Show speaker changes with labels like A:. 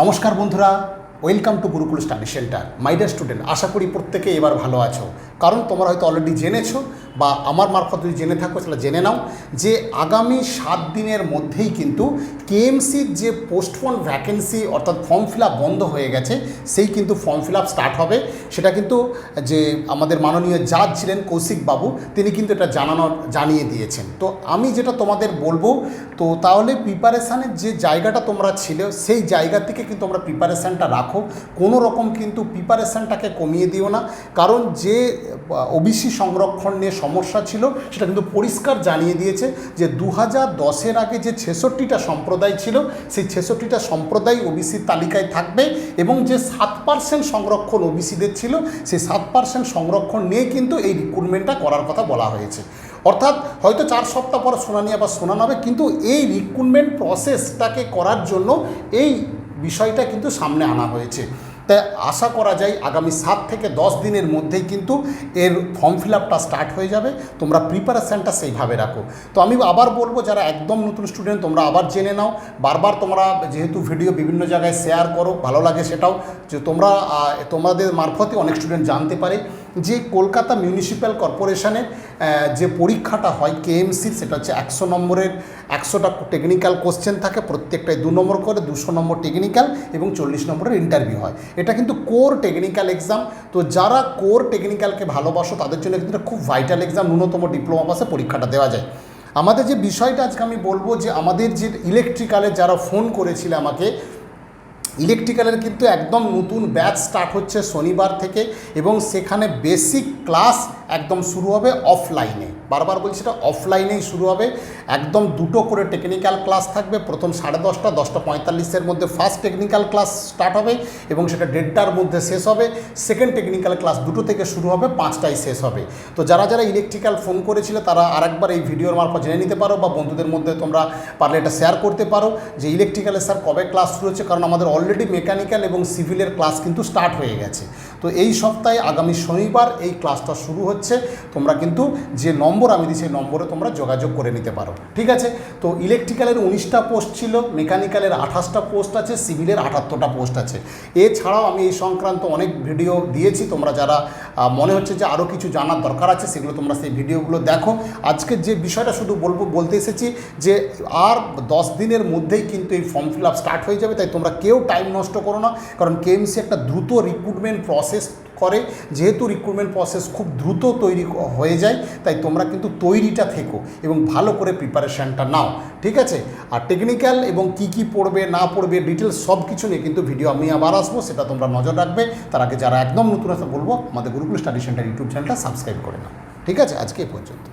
A: নমস্কার বন্ধুরা welcome to Gurukul study centre my dear student আশা করি প্রত্যেকে এবার ভালো আছো। কারণ তোমরা হয়তো অলরেডি জেনেছো বা আমার মারফত যদি জেনে থাকো, সেটা জেনে নাও যে আগামী সাত দিনের মধ্যেই কিন্তু কেএমসির যে পোস্টপোন ভ্যাকেন্সি অর্থাৎ ফর্ম ফিল বন্ধ হয়ে গেছে, সেই কিন্তু ফর্ম ফিল স্টার্ট হবে। সেটা কিন্তু যে আমাদের মাননীয় জাজ ছিলেন কৌশিক বাবু, তিনি কিন্তু এটা জানানোর, জানিয়ে দিয়েছেন। তো আমি যেটা তোমাদের বলব, তো তাহলে প্রিপারেশানের যে জায়গাটা তোমরা ছিল, সেই জায়গা থেকে কিন্তু তোমরা প্রিপারেশানটা রাখো। কোনো রকম কিন্তু প্রিপারেশানটাকে কমিয়ে দিও না। কারণ যে ওবিসি সংরক্ষণ নিয়ে সমস্যা ছিল, সেটা কিন্তু পরিষ্কার জানিয়ে দিয়েছে যে দু হাজার দশের আগে যে ছেষট্টিটা সম্প্রদায় ছিল, সেই ছেষট্টিটা সম্প্রদায় ওবিসির তালিকায় থাকবে এবং যে সাত পার্সেন্ট সংরক্ষণ ওবিসিদের ছিল, সেই সাত পার্সেন্ট সংরক্ষণ নিয়ে কিন্তু এই রিক্রুটমেন্টটা করার কথা বলা হয়েছে। অর্থাৎ হয়তো চার সপ্তাহ পর শোনানি আবার শোনানো হবে, কিন্তু এই রিক্রুটমেন্ট প্রসেসটাকে করার জন্য এই বিষয়টা কিন্তু সামনে আনা হয়েছে। তাই আশা করা যায় আগামী সাত থেকে দশ দিনের মধ্যেই কিন্তু এর ফর্ম ফিল আপটা স্টার্ট হয়ে যাবে। তোমরা প্রিপারেশানটা সেইভাবে রাখো। তো আমি আবার বলব, যারা একদম নতুন স্টুডেন্ট, তোমরা আবার জেনে নাও। বারবার তোমরা যেহেতু ভিডিও বিভিন্ন জায়গায় শেয়ার করো, ভালো লাগে সেটাও। যে তোমরা তোমাদের মারফতে অনেক স্টুডেন্ট জানতে পারে। যে কলকাতা মিউনিসিপ্যাল কর্পোরেশনের যে পরীক্ষাটা হয় কেএমসির সেটা হচ্ছে একশো নম্বরের, একশোটা টেকনিক্যাল কোশ্চেন থাকে, প্রত্যেকটায় দু নম্বর করে, দুশো নম্বর টেকনিক্যাল এবং চল্লিশ নম্বরের ইন্টারভিউ হয়। এটা কিন্তু কোর টেকনিক্যাল এক্সাম তো যারা কোর টেকনিক্যালকে ভালোবাসো, তাদের জন্য কিন্তু খুব ভাইটাল এক্সাম ন্যূনতম ডিপ্লোমা পাসে পরীক্ষাটা দেওয়া যায়। আমাদের যে বিষয়টা আজকে আমি বলব যে, আমাদের যে ইলেকট্রিক্যালের যারা ফোন করেছিল আমাকে ইলেকট্রিক্যালের কিন্তু একদম নতুন ব্যাচ স্টার্ট হচ্ছে শনিবার থেকে এবং সেখানে বেসিক ক্লাস একদম শুরু হবে অফলাইনে বারবার বলছি এটা অফলাইনেই শুরু হবে। একদম দুটো করে টেকনিক্যাল ক্লাস থাকবে। প্রথম সাড়ে দশটা দশটা পঁয়তাল্লিশের মধ্যে ফার্স্ট টেকনিক্যাল ক্লাস স্টার্ট হবে এবং সেটা দেড়টার মধ্যে শেষ হবে। সেকেন্ড টেকনিক্যাল ক্লাস দুটো থেকে শুরু হবে, পাঁচটায় শেষ হবে। তো যারা যারা ইলেকট্রিক্যাল ফোন করেছিল, তারা আরেকবার এই ভিডিওর মারফত জেনে নিতে পারো বা বন্ধুদের মধ্যে তোমরা পারলে এটা শেয়ার করতে পারো যে ইলেকট্রিক্যালের স্যার কবে ক্লাস শুরু হচ্ছে, কারণ আমাদের অলরেডি মেকানিক্যাল এবং সিভিলের ক্লাস কিন্তু স্টার্ট হয়ে গেছে। তো এই সপ্তাহে আগামী শনিবার এই ক্লাসটা শুরু হচ্ছে। তোমরা কিন্তু যে নম্বর আমি দিই, সেই নম্বরে তোমরা যোগাযোগ করে নিতে পারো। ঠিক আছে? তো ইলেকট্রিক্যালের উনিশটা পোস্ট ছিল মেকানিক্যালের আঠাশটা পোস্ট আছে সিভিলের আটাত্তরটা পোস্ট আছে। এছাড়াও আমি এই সংক্রান্ত অনেক ভিডিও দিয়েছি, তোমরা যারা মনে হচ্ছে যে আরও কিছু জানার দরকার আছে, সেগুলো তোমরা সেই ভিডিওগুলো দেখো। আজকে যে বিষয়টা শুধু বলব, বলতে এসেছি যে আর দশ দিনের মধ্যেই কিন্তু এই ফর্ম ফিল আপ স্টার্ট হয়ে যাবে, তাই তোমরা কেউ টাইম নষ্ট করো না। কারণ কেএমসি একটা দ্রুত রিক্রুটমেন্ট প্রসেস করে, যেহেতু রিক্রুটমেন্ট প্রসেস খুব দ্রুত তৈরি হয়ে যায়, তাই তোমরা কিন্তু তৈরিটা থেকো এবং ভালো করে প্রিপারেশানটা নাও, ঠিক আছে? আর টেকনিক্যাল এবং কি কি পড়বে, না পড়বে ডিটেলস সব কিছু নিয়ে কিন্তু ভিডিও আমি আবার আসব, সেটা তোমরা নজর রাখবে। তার আগে যারা একদম নতুন আছে, বলব, আমাদের গুরুকুল স্টাডি সেন্টার ইউটিউব চ্যানেলটা সাবস্ক্রাইব করে নাও, ঠিক আছে? আজকে এ পর্যন্ত।